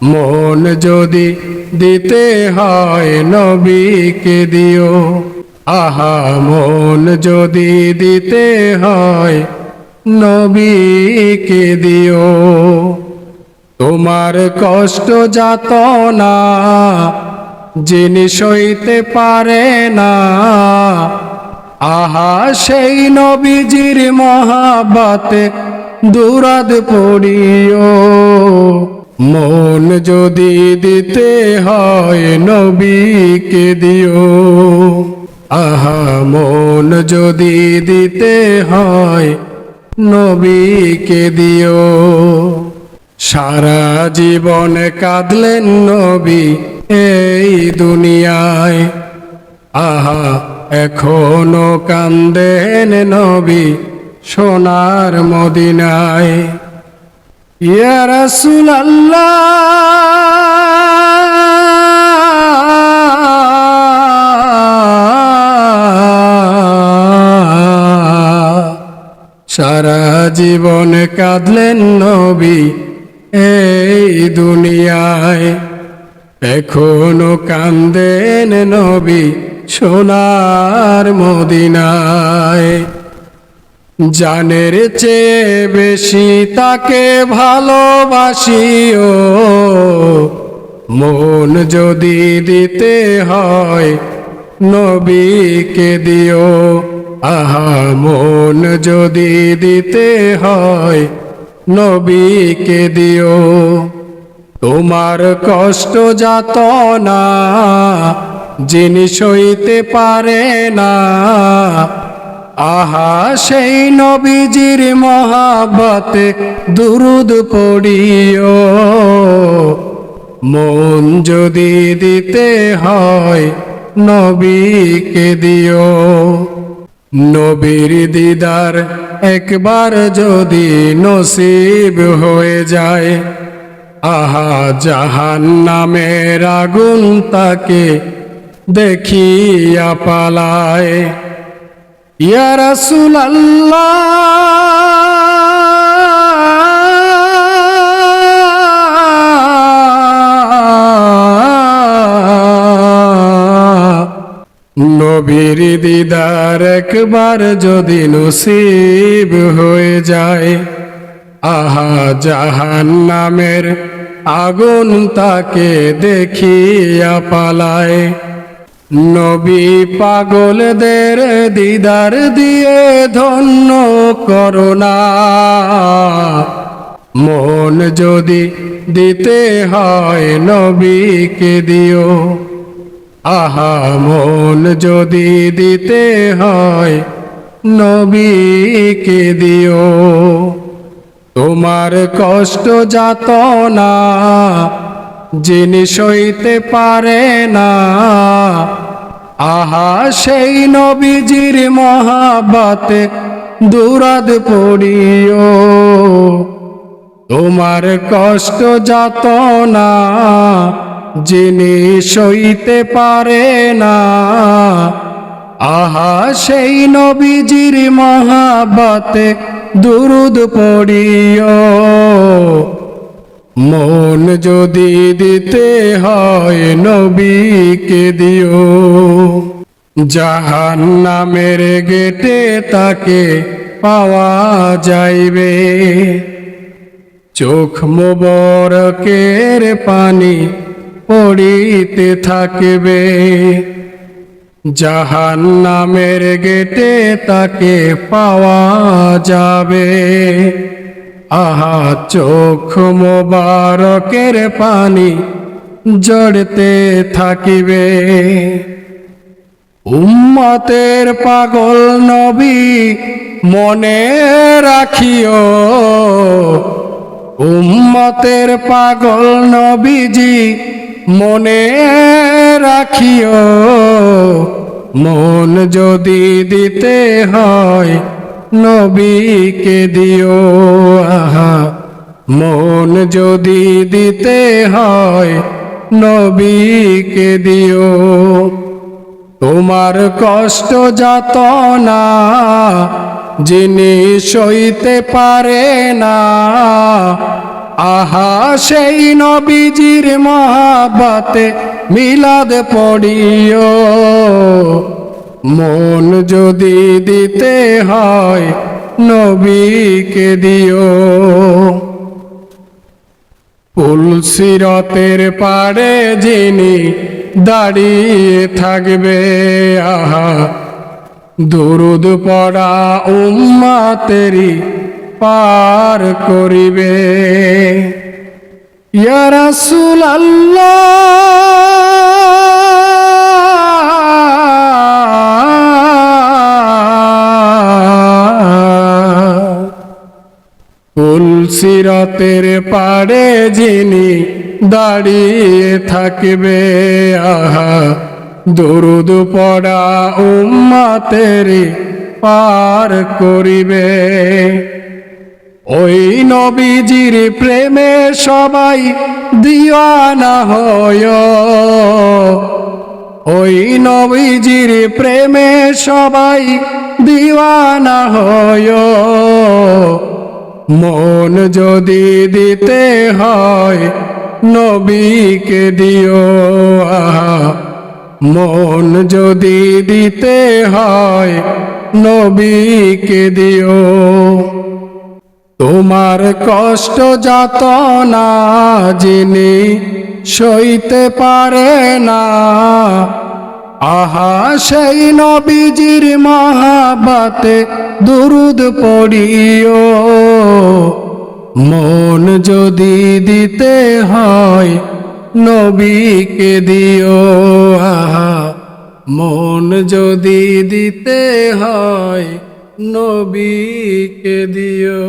মন যদি দিতে হয় নবীকে দিও, আহা, মন যদি দিতে হয় নবীকে দিও। তোমার কষ্ট যাত না যিনি সইতে পারে না, আহা, সেই নবীজির মহাবাতে দুরাদ পড়িও। মন যদি দিতে হয় নবীকে দিও। আহা, মন যদি দিতে হয় নবীকে দিও। সারা জীবন কাঁদলেন নবী এই দুনিয়ায়। আহা, এখনও কান্দেন নবী সোনার মদিনায়। ইয়া রাসূল সারা জীবন কাঁদলেন নবী এই দুনিয়ায়। এখনও কান্দেন নবী সোনার মদিনায়। জানের চেয়ে বেশি তাকে ভালোবাসিও। মন যদি দিতে হয়, নবীকে দিও। আহা, মন যদি দিতে হয়, নবীকে দিও। তোমার কষ্ট যাত না যিনি সইতে পারে না। আহা, সেই নবীজির মহাবতে দুরুদ পড়িও। মন যদি দিতে হয়, নবীকে দিও। নবীর দিদার একবার যদি নসিব হয়ে যায়, আহা জাহান নামের আগুন তাকে দেখিয়া পালায়। ইয়া রাসূল নবীর দিদার একবার যদি নসিব হয়ে যায়, আহা জাহান নামের আগুন তাকে দেখিয়া পালায়। নবী পাগলদের দিদার দিয়ে ধন্য করোনা। মন যদি দিতে হয় নবীকে দিও, আহা, মন যদি দিতে হয় নবীকে দিও। তোমার কষ্ট যাত না যিনি সইতে পারে না, আহা সেই নবীজির মহাবাতে দুরাদ পড়িও। তোমার কষ্ট যাত না যিনি সইতে পারে না, আহা সেই নবীজির মহাবাতে দুরুদ পড়িও। মন যদি দিতে হয় নবীকে দিও। জাহান নামের গেটে তাকে পাওয়া যাইবে। চোখ মোবরকের পানি পড়িতে থাকবে। জাহান নামের গেটে তাকে পাওয়া যাবে। আহা চোখ মোবারকের পানি জড়তে থাকিবে। উম্মতের পাগল নবী মনে রাখিও। উম্মতের পাগল নবীজি মনে রাখিও। মন যদি দিতে হয় নবীকে দিও, আহা, মন যদি দিতে হয় নবীকে দিও। তোমার কষ্ট যাত না যিনি সইতে পারে না, আহা, সেই নবীজির মহাবাতে মিলাদ পড়িও। মন যদি দিতে হয় নবীকে দিও। পুলসিরতের পাড়ে যিনি দাঁড়িয়ে থাকবে, আহা, দুরুদ পড়া উম্মাতেরি পার করিবে। ইয়া রাসূল আল্লাহ তুলসিরতের পাড়ে যিনি দাঁড়িয়ে থাকবে, আহা, দরুদ পড়া উম্মাতের পার করিবে। ওই নবীজির প্রেমে সবাই দিওয়ানা হয়। ওই নবীজির প্রেমে সবাই দিওয়ানা হয়। মন যদি দিতে হয়, নবীকে দিও, আহা। মন যদি দিতে হয়, নবীকে দিও। তোমার কষ্ট যত না যিনি সইতে পারে না আহা, সেই নবীজির মহাবাতে দুরুদ পড়িও। মন যদি দিতে হয়, নবীকে দিও। আহা, মন যদি দিতে হয়, নবীকে দিও।